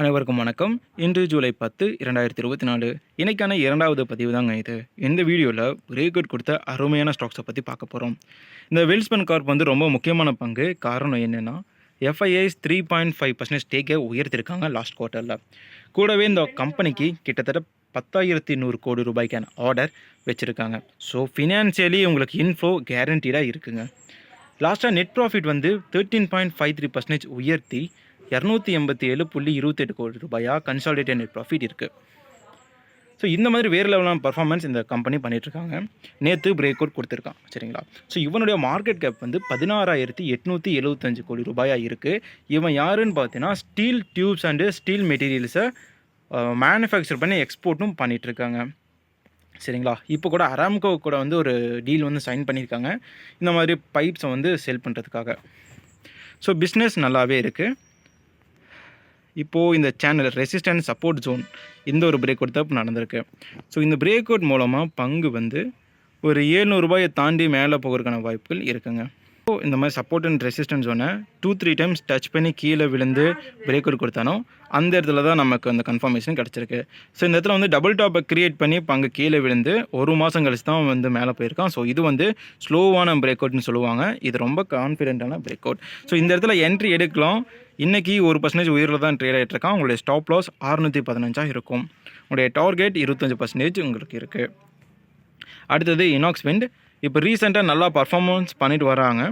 அனைவருக்கும் வணக்கம். இன்று ஜூலை பத்து இரண்டாயிரத்தி இருபத்தி நாலு. இன்னைக்கான இரண்டாவது பதிவு தாங்க இது. இந்த வீடியோவில் பிரேக் கொடுத்த அருமையான ஸ்டாக்ஸை பற்றி பார்க்க போகிறோம் இந்த வெல்ஸ்பன் கார்ப் வந்து ரொம்ப முக்கியமான பங்கு. காரணம் என்னென்னா FIIs three point five percentage ஸ்டேக்கை உயர்த்திருக்காங்க லாஸ்ட் குவார்ட்டரில் கூடவே இந்த கம்பெனிக்கு கிட்டத்தட்ட பத்தாயிரத்தி நூறு கோடி ரூபாய்க்கான ஆர்டர் வச்சுருக்காங்க. ஸோ ஃபினான்ஷியலி உங்களுக்கு இன்ஃப்ளோ கேரண்டீடாக இருக்குங்க. லாஸ்ட்டாக நெட் ப்ராஃபிட் வந்து thirteen point five three percentage உயர்த்தி இரநூத்தி எண்பத்தி ஏழு புள்ளி இருபத்தெட்டு கோடி ரூபாயாக கன்சாலிடேட் நெட் ப்ராஃபிட் இருக்குது ஸோ இந்த மாதிரி வேறு லெவலான பர்ஃபார்மன்ஸ் இந்த கம்பெனி பண்ணிகிட்ருக்காங்க நேற்று பிரேக் அவுட் கொடுத்துருக்கான் சரிங்களா? ஸோ இவனுடைய மார்க்கெட் கேப் வந்து பதினாறாயிரத்தி எட்நூற்றி எழுபத்தஞ்சு கோடி ரூபாயாக இருக்குது இவன் யாருன்னு பார்த்தீங்கன்னா ஸ்டீல் டியூப்ஸ் அண்டு ஸ்டீல் மெட்டீரியல்ஸை மேனுஃபேக்சர் பண்ணி எக்ஸ்போர்ட்டும் பண்ணிகிட்ருக்காங்க சரிங்களா? இப்போ கூட அராம்கோ கூட வந்து ஒரு டீல் வந்து சைன் பண்ணியிருக்காங்க. இந்த மாதிரி பைப்ஸை வந்து செல் பண்ணுறதுக்காக ஸோ பிஸ்னஸ் நல்லாவே இருக்குது இப்போது இந்த சேனல் ரெசிஸ்டன்ட் சப்போர்ட் ஜோன் இந்த ஒரு பிரேக் அவுட் தான் நடந்திருக்கு. ஸோ இந்த பிரேக் அவுட் மூலமாக பங்கு வந்து ஒரு ஏழ்நூறுபாயை தாண்டி மேலே போகிறதுக்கான வாய்ப்புகள் இருக்குங்க. இந்த மாதிரி சப்போர்ட் அண்ட் ரெசிஸ்டன்ஸ் ஒன்று டூ த்ரீ டைம்ஸ் டச் பண்ணி கீழே விழுந்து பிரேக் அவுட் கொடுத்தானோ அந்த இடத்துல தான் நமக்கு அந்த கன்ஃபர்மேஷன் கிடச்சிருக்கு. ஸோ இந்த இடத்துல வந்து டபுள் டாப்பை க்ரியேட் பண்ணி இப்போ அங்கே கீழே விழுந்து ஒரு மாதம் கழிச்சு தான் வந்து மேலே போயிருக்கான். ஸோ இது வந்து ஸ்லோவான பிரேக் அவுட்னு சொல்லுவாங்க. இது ரொம்ப கான்ஃபிடென்ட்டான பிரேக் அவுட் ஸோ இந்த இடத்துல என்ட்ரி எடுக்கலாம். இன்றைக்கி ஒரு பர்சன்டேஜ் உயிரில் தான் ட்ரேட் ஆகிட்டு இருக்கான். உங்களுடைய ஸ்டாப் லாஸ் அறுநூற்றி பதினஞ்சாக இருக்கும். உங்களுடைய டார்கெட் இருபத்தஞ்சி பர்சன்டேஜ் உங்களுக்கு இருக்குது அடுத்தது இனாக்ஸ் விண்ட் இப்போ ரீசெண்டாக நல்லா பர்ஃபார்மன்ஸ் பண்ணிட்டு வராங்க.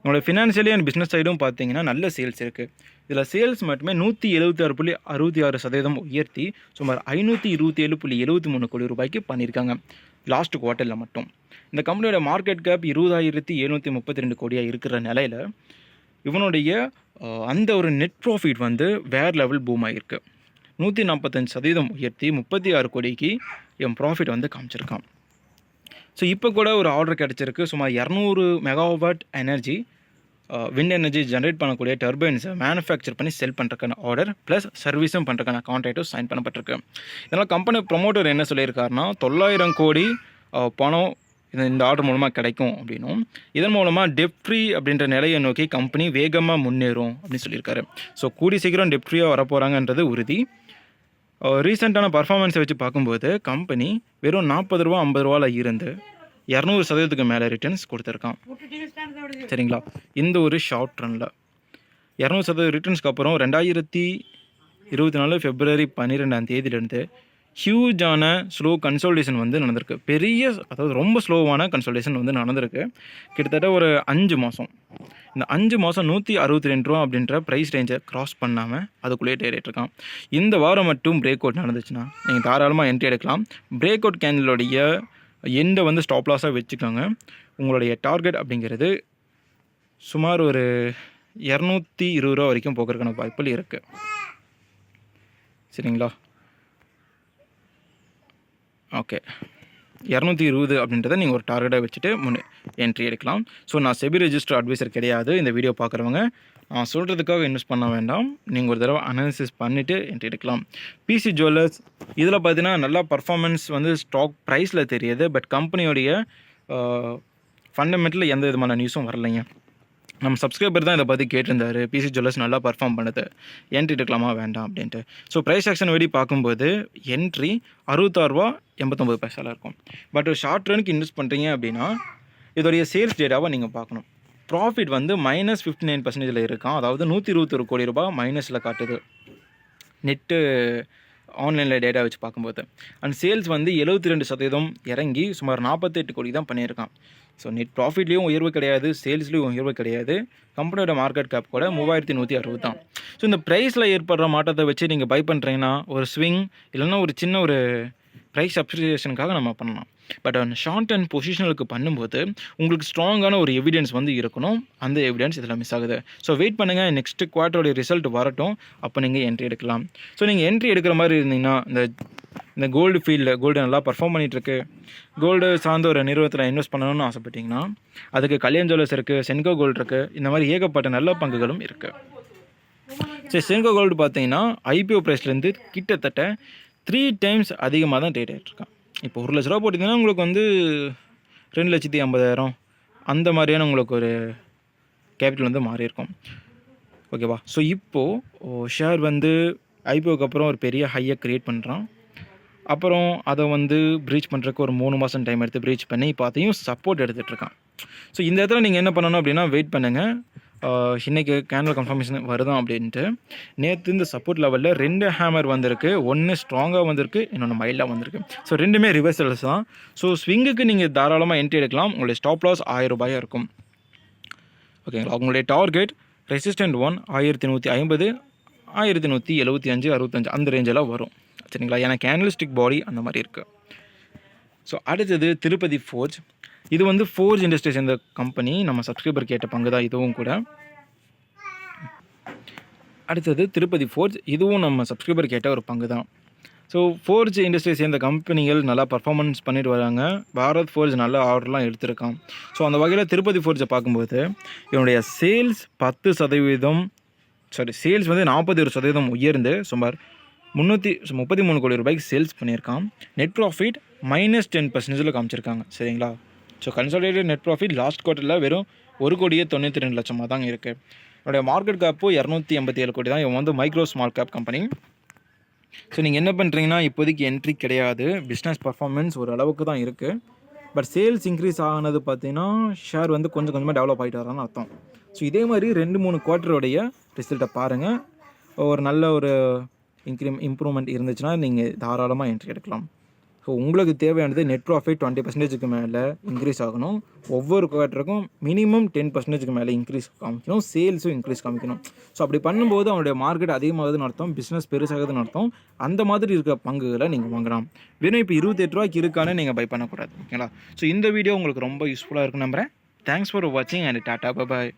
உங்களோட ஃபினான்ஷியலி அண்ட் பிஸ்னஸ் சைடும் பார்த்தீங்கன்னா நல்ல சேல்ஸ் இருக்குது இதில் சேல்ஸ் மட்டுமே நூற்றி எழுபத்தி ஆறு புள்ளி அறுபத்தி ஆறு சதவீதம் உயர்த்தி சுமார் ஐநூற்றி இருபத்தி ஏழு புள்ளி எழுபத்தி மூணு கோடி ரூபாய்க்கு பண்ணியிருக்காங்க லாஸ்ட் குவார்ட்டரில் மட்டும். இந்த கம்பெனியோட மார்க்கெட் கேப் இருபதாயிரத்தி எழுநூற்றி முப்பத்தி ரெண்டு கோடியாக இருக்கிற நிலையில் இவனுடைய அந்த ஒரு நெட் ப்ராஃபிட் வந்து வேர் லெவல் பூம் ஆகிருக்கு நூற்றி நாற்பத்தஞ்சு சதவீதம் உயர்த்தி முப்பத்தி ஆறு கோடிக்கு என் ப்ராஃபிட் வந்து காமிச்சிருக்கான். ஸோ இப்போ கூட ஒரு ஆர்டர் கிடச்சிருக்கு. சுமார் இரநூறு megawatt energy wind energy generate பண்ணக்கூடிய டர்பைன்ஸை மேனுஃபேக்சர் பண்ணி செல் பண்ணுறக்கான ஆர்டர் ப்ளஸ் சர்வீஸும் பண்ணுறக்கான கான்ட்ராக்டும் சைன் பண்ணப்பட்டிருக்கு. இதனால் கம்பெனி ப்ரொமோட்டர் என்ன சொல்லியிருக்காருன்னா தொள்ளாயிரம் கோடி uh, பணம் இந்த இந்த ஆர்டர் மூலமாக கிடைக்கும் அப்படின்னும். இதன் மூலமாக டெப் ஃப்ரீ அப்படின்ற நிலையை நோக்கி கம்பெனி வேகமாக முன்னேறும் அப்படின்னு சொல்லியிருக்காரு. ஸோ கூடி சீக்கிரம் டெப் ஃப்ரீயாக வரப்போகிறாங்கன்றது உறுதி. ரீசெண்டான பர்ஃபார்மன்ஸை வச்சு பார்க்கும்போது கம்பெனி வெறும் நாற்பது ரூபா ஐம்பது ரூபாவில் இருந்து இரநூறு சதவீதத்துக்கு மேலே ரிட்டர்ன்ஸ் கொடுத்துருக்கான். சரிங்களா? இந்த ஒரு ஷார்ட் ரனில் இரநூறு சதவீத ரிட்டர்ன்ஸ்க்கு அப்புறம் ரெண்டாயிரத்தி இருபத்தி நாலு பிப்ரவரி பன்னிரெண்டாம் தேதியிலேருந்து ஹியூஜான ஸ்லோ கன்சல்டேஷன் வந்து நடந்திருக்கு. பெரிய அதாவது ரொம்ப ஸ்லோவான கன்சல்டேஷன் வந்து நடந்திருக்கு. கிட்டத்தட்ட ஒரு அஞ்சு மாதம் இந்த அஞ்சு மாதம் நூற்றி அறுபத்தி ரெண்டு ரூபா அப்படின்ற ப்ரைஸ் ரேஞ்சை க்ராஸ் பண்ணாமல் அதுக்குள்ளேயே டேரேட் இருக்கான். இந்த வாரம் மட்டும் பிரேக் அவுட் நடந்துச்சுன்னா நீங்கள் தாராளமாக என்ட்ரி எடுக்கலாம். பிரேக் அவுட் கேண்டலுடைய எண்டை வந்து ஸ்டாப் லாஸாக வச்சுக்கோங்க. உங்களுடைய டார்கெட் அப்படிங்கிறது சுமார் ஒரு இரநூத்தி இருபது ரூபா வரைக்கும் போக்குறதுக்கான வாய்ப்புகள் இருக்குது சரிங்களா? ஓகே இரநூத்தி இருபது அப்படின்றத நீங்கள் ஒரு டார்கெட்டாக வச்சுட்டு முன் என்ட்ரி எடுக்கலாம். ஸோ நான் செபி ரெஜிஸ்டர் அட்வைசர் கிடையாது. இந்த வீடியோ பார்க்குறவங்க நான் சொல்கிறதுக்காக இன்வெஸ்ட் பண்ண வேண்டாம். நீங்கள் ஒரு தடவை அனாலிசிஸ் பண்ணிவிட்டு என்ட்ரி எடுக்கலாம். பிசி ஜுவல்லர்ஸ் இதில் பார்த்தீங்கன்னா நல்லா பர்ஃபார்மன்ஸ் வந்து ஸ்டாக் ப்ரைஸில் தெரியுது. பட் கம்பெனியோடைய ஃபண்டமெண்டலில் எந்த விதமான நியூஸும் வரலைங்க. நம்ம சப்ஸ்கிரைபர் தான் இதை பற்றி கேட்டிருந்தாரு. பிசி ஜுவல்லர்ஸ் நல்லா பர்ஃபார்ம் பண்ணுது. என்ட்ரி எடுக்கலாமா? வேண்டாம் அப்படின்ட்டு. ஸோ ப்ரைஸ் ஆக்ஷன் வெடி பார்க்கும்போது என்ட்ரி அறுபத்தாறுரூவா எண்பத்தொம்பது பைசாவில் இருக்கும். பட் ஷார்ட் ரனுக்கு இன்வெஸ்ட் பண்ணுறீங்க அப்படின்னா இதோடைய சேல்ஸ் டேட்டாவை நீங்கள் பார்க்கணும். ப்ராஃபிட் வந்து மைனஸ் ஃபிஃப்டி நைன் பர்சன்டேஜில் இருக்கான். அதாவது நூற்றி இருபத்தொரு கோடி ரூபாய் மைனஸில் காட்டுது. நெட்டு ஆன்லைனில் டேட்டா வச்சு பார்க்கும்போது. அண்ட் சேல்ஸ் வந்து எழுபத்தி ரெண்டு சதவீதம் இறங்கி சுமார் நாற்பத்தெட்டு கோடி தான் பண்ணியிருக்கான் ஸோ நெட் ப்ராஃபிட்லேயும் உயர்வு கிடையாது சேல்ஸ்லேயும் உயர்வு கிடையாது. கம்பெனியோட மார்க்கெட் கேப் கூட மூவாயிரத்தி நூற்றி அறுபது தான் ஸோ இந்த ப்ரைஸில் ஏற்படுற மாற்றத்தை வச்சு நீங்கள் பை பண்ணுறீங்கன்னா ஒரு ஸ்விங் இல்லைன்னா ஒரு சின்ன ஒரு ப்ரைஸ் அப்ரிசியேஷனுக்காக நம்ம பண்ணலாம். பட் ஷார்ட் அண்ட் பொசிஷனலுக்கு பண்ணும்போது உங்களுக்கு ஸ்ட்ராங்கான ஒரு எவிடன்ஸ் வந்து இருக்கணும். அந்த எவிடன்ஸ் இதில் மிஸ் ஆகுது. ஸோ வெயிட் பண்ணுங்கள் நெக்ஸ்ட் குவார்ட்டரோட ரிசல்ட் வரட்டும். அப்போ நீங்கள் என்ட்ரி எடுக்கலாம். ஸோ நீங்கள் என்ட்ரி எடுக்கிற மாதிரி இருந்தீங்கன்னா இந்த இந்த கோல்டு ஃபீல்டில் கோல்டு நல்லா பர்ஃபார்ம் பண்ணிகிட்ருக்கு கோல்டு சார்ந்த ஒரு நிறுவனத்தில் இன்வெஸ்ட் பண்ணணும்னு ஆசைப்பட்டீங்கன்னா அதுக்கு கல்யாண் ஜுவல்லர்ஸ் இருக்குது சென்கோ கோல்டு இருக்குது இந்த மாதிரி ஏகப்பட்ட நல்ல பங்குகளும் இருக்குது சரி சென்கோ கோல்டு பார்த்தீங்கன்னா ஐபிஓ ப்ரைஸ்லேருந்து கிட்டத்தட்ட த்ரீ டைம்ஸ் அதிகமாக தான் ட்ரேட் ஆகிட்ருக்கான் இப்போ ஒரு லட்ச ரூபா போட்டிங்கன்னா உங்களுக்கு வந்து ரெண்டு லட்சத்தி ஐம்பதாயிரம் அந்த மாதிரியான உங்களுக்கு ஒரு கேபிட்டல் வந்து மாறி இருக்கும் ஓகேவா ஸோ இப்போது ஷேர் வந்து ஐபிஓக்கு அப்புறம் ஒரு பெரிய ஹையை க்ரியேட் பண்ணுறான் அப்புறம் அதை வந்து ப்ரீச் பண்ணுறதுக்கு ஒரு மூணு மாதம் டைம் எடுத்து ப்ரீச் பண்ணி இப்போ அதையும் சப்போர்ட் எடுத்துகிட்ருக்கான் ஸோ இந்த இடத்துல நீங்கள் என்ன பண்ணணும் அப்படின்னா வெயிட் பண்ணுங்கள் இன்றைக்கி கேனல் கன்ஃபர்மேஷன் வருதான் அப்படின்ட்டு. நேற்று இந்த சப்போர்ட் லெவலில் ரெண்டு ஹேமர் வந்திருக்கு. ஒன்று ஸ்ட்ராங்காக வந்திருக்கு இன்னொன்று மைல்டாக வந்திருக்கு. ஸோ ரெண்டுமே ரிவர்சல்ஸ் தான். ஸோ ஸ்விங்குக்கு நீங்கள் தாராளமாக என்ட்ரி எடுக்கலாம். உங்களுடைய ஸ்டாப் லாஸ் ஆயிரம் ரூபாயாக இருக்கும். ஓகேங்களா உங்களுடைய டார்கெட் ரெசிஸ்டன்ட் ஒன் ஆயிரத்தி நூற்றி ஐம்பது ஆயிரத்தி நூற்றி எழுபத்தி அஞ்சு அறுபத்தஞ்சு அந்த ரேஞ்செல்லாம் வரும். சரிங்களா? ஏன்னா கேனலிஸ்டிக் பாடி அந்த மாதிரி இருக்குது ஸோ அடுத்தது திருப்பதி ஃபோர்ஜ் இது வந்து ஃபோர்ஜ் இண்டஸ்ட்ரீஸ் இந்த கம்பெனி நம்ம சப்ஸ்கிரைபர் கேட்ட பங்கு தான் இதுவும் கூட. அடுத்தது திருப்பதி ஃபோர்ஜ் இதுவும் நம்ம சப்ஸ்கிரைபர் கேட்ட ஒரு பங்கு தான். ஸோ ஃபோர்ஜ் இண்டஸ்ட்ரீஸ் சேர்ந்த கம்பெனிகள் நல்லா பர்ஃபார்மன்ஸ் பண்ணிட்டு வராங்க. பாரத் ஃபோர்ஜ் நல்ல ஆர்டர்லாம் எடுத்திருக்கான். ஸோ அந்த வகையில் திருப்பதி ஃபோர்ஜை பார்க்கும்போது இவனுடைய சேல்ஸ் பத்து சதவீதம் சாரி சேல்ஸ் வந்து நாற்பத்தி ஒரு சதவீதம் உயர்ந்து சுமார் முந்நூற்றி முப்பத்தி மூணு கோடி ரூபாய்க்கு சேல்ஸ் பண்ணியிருக்கான். நெட் ப்ராஃபிட் மைனஸ் டென் பர்சன்டேஜில் காமிச்சிருக்காங்க. சரிங்களா? So consolidate net profit last குவார்ட்டரில் வெறும் ஒரு கோடியே தொண்ணூற்றி ரெண்டு லட்சமாக தாங்க இருக்குது என்னுடைய மார்க்கெட் கேப்பு இரநூத்தி எண்பத்தி ஏழு கோடி தான். இவன் வந்து micro small cap company so நீங்கள் என்ன பண்ணுறீங்கன்னா இப்போதைக்கு என்ட்ரி கிடையாது. பிஸ்னஸ் பர்ஃபார்மன்ஸ் ஒரு அளவுக்கு தான் இருக்குது பட் சேல்ஸ் இன்க்ரீஸ் ஆனது பார்த்தீங்கன்னா ஷேர் வந்து கொஞ்சம் கொஞ்சமாக டெவலப் ஆகிட்டு வரான்னு அர்த்தம். ஸோ இதே மாதிரி ரெண்டு மூணு குவார்ட்டருடைய ரிசல்ட்டை பாருங்கள் ஒரு நல்ல ஒரு இன்க்ரீம் இம்ப்ரூவ்மெண்ட் இருந்துச்சுன்னா நீங்கள் தாராளமாக என்ட்ரி எடுக்கலாம். ஸோ உங்களுக்கு தேவையானது நெட் ப்ராஃபிட் டுவெண்ட்டி பர்சன்டேஜுக்கு மேலே இன்க்ரீஸ் ஆகணும். ஒவ்வொரு குவார்ட்டருக்கும் மினிமம் டென் பர்சன்டேஜுக்கு மேலே இன்க்ரீஸ் காமிக்கணும். சேல்ஸும் இன்க்ரீஸ் காமிக்கணும். ஸோ அப்படி பண்ணும்போது அவனுடைய மார்க்கெட் அதிகமாகுதுன்னு அர்த்தம் பிஸ்னஸ் பெருசாகுதுன்னு அர்த்தம். அந்த மாதிரி இருக்க பங்குகளை நீங்கள் வாங்கலாம். வெறும் இப்போ இருபத்தெட்டு ரூபாய்க்கு இருக்கானே நீங்கள் பை பண்ணக்கூடாது. ஓகேங்களா ஸோ இந்த வீடியோ உங்களுக்கு ரொம்ப யூஸ்ஃபுல்லாக இருக்குன்னு நம்புறேன். தேங்க்ஸ் ஃபார் வாட்சிங் அண்ட் டாட்டா பாய்